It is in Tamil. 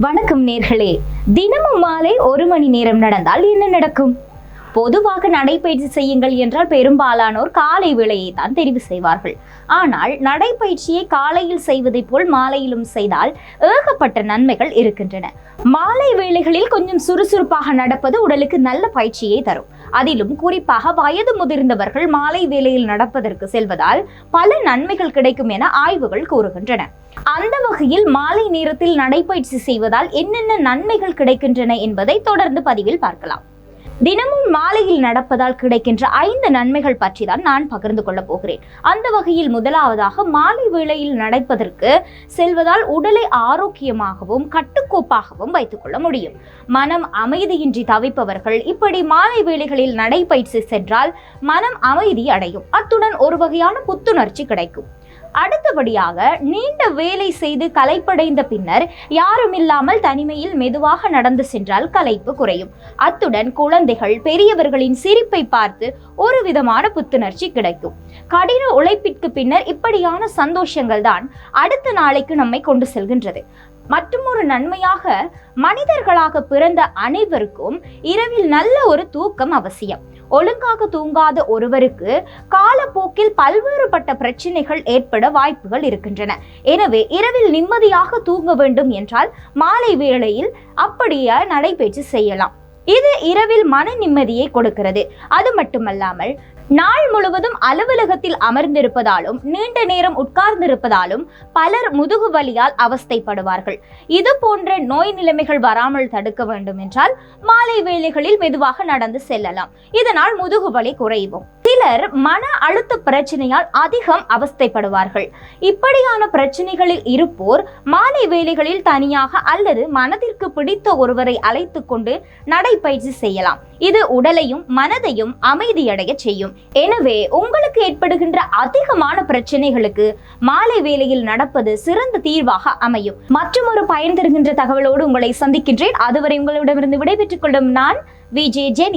வணக்கம் நேர்களே. தினமும் மாலை ஒரு மணி நேரம் நடந்தால் என்ன நடக்கும்? பொதுவாக நடைப்பயிற்சி செய்யுங்கள் என்றால் பெரும்பாலானோர் காலை வேளையை தான் தெரிவு செய்வார்கள். ஆனால் நடைப்பயிற்சியை காலையில் செய்வதைப் போல் மாலையிலும் செய்தால் ஏகப்பட்ட நன்மைகள் இருக்கின்றன. மாலை வேளைகளில் கொஞ்சம் சுறுசுறுப்பாக நடப்பது உடலுக்கு நல்ல பயிற்சியை தரும். அதிலும் குறிப்பாக வயது முதிர்ந்தவர்கள் மாலை வேளையில் நடப்பதற்கு செல்வதால் பல நன்மைகள் கிடைக்கும் என ஆய்வுகள் கூறுகின்றன. அந்த வகையில் மாலை நேரத்தில் நடைப்பயிற்சி செய்வதால் என்னென்ன நன்மைகள் கிடைக்கின்றன என்பதை தொடர்ந்து பதிவில் பார்க்கலாம். தினமும் மாலையில் நடப்பதால் கிடைக்கின்ற ஐந்து நன்மைகள் பற்றி தான் நான் பகிர்ந்து கொள்ளப் போகிறேன். அந்த வகையில் முதலாவதாக மாலை வேளையில் நடப்பதற்கு செல்வதால் உடலை ஆரோக்கியமாகவும் கட்டுக்கோப்பாகவும் வைத்துக்கொள்ள முடியும். மனம் அமைதியின்றி தவிப்பவர்கள் இப்படி மாலை வேளைகளில் நடைப்பயிற்சி சென்றால் மனம் அமைதி அடையும். அத்துடன் ஒரு வகையான புத்துணர்ச்சி கிடைக்கும். அடுத்தபடியாக நீண்ட வேலை செய்து களைப்படைந்த பின்னர் யாரும் இல்லாமல் தனிமையில் மெதுவாக நடந்து சென்றால் களைப்பு குறையும். அத்துடன் குழந்தைகள் பெரியவர்களின் சிரிப்பை பார்த்து ஒரு விதமான புத்துணர்ச்சி கிடைக்கும். கடின உழைப்பிற்கு பின்னர் இப்படியான சந்தோஷங்கள் தான் அடுத்த நாளைக்கு நம்மை கொண்டு செல்கின்றது. மற்றும் ஒரு நன்மையாக மனிதர்களாக பிறந்த அனைவருக்கும் இரவில் நல்ல ஒரு தூக்கம் அவசியம். ஒழுங்காக தூங்காத ஒருவருக்கு காலப்போக்கில் பல்வேறுபட்ட பிரச்சனைகள் ஏற்பட வாய்ப்புகள் இருக்கின்றன. எனவே இரவில் நிம்மதியாக தூங்க வேண்டும் என்றால் மாலை வேளையில் அப்படியே நடைபயிற்சி செய்யலாம். இது இரவில் மன நிம்மதியை கொடுக்கிறது. அது மட்டுமல்லாமல் நாள் முழுவதும் அலுவலகத்தில் அமர்ந்திருப்பதாலும் நீண்ட நேரம் உட்கார்ந்திருப்பதாலும் பலர் முதுகு வலியால் அவஸ்தைப்படுவார்கள். இது போன்ற நோய் நிலைமைகள் வராமல் தடுக்க வேண்டும் என்றால் மாலை வேளைகளில் மெதுவாக நடந்து செல்லலாம். இதனால் முதுகு வலி குறையும். சிலர் மன அழுத்த பிரச்சனையால் அதிகம் அவஸ்தைப்படுவார்கள். இப்படியான பிரச்சனைகளில் இருப்போர் மாலை வேலைகளில் தனியாக அல்லது மனதிற்கு பிடித்த ஒருவரை அழைத்து கொண்டு நடைப்பயிற்சி செய்யலாம். இது உடலையும் மனதையும் அமைதியடைய செய்யும். எனவே உங்களுக்கு ஏற்படுகின்ற அதிகமான பிரச்சனைகளுக்கு மாலை வேலையில் நடப்பது சிறந்த தீர்வாக அமையும். மற்றும் ஒரு பயன் தருகின்ற தகவலோடு உங்களை சந்திக்கின்றேன். அதுவரை உங்களிடமிருந்து விடைபெற்றுக் கொள்ளும் நான் விஜே ஜெனி.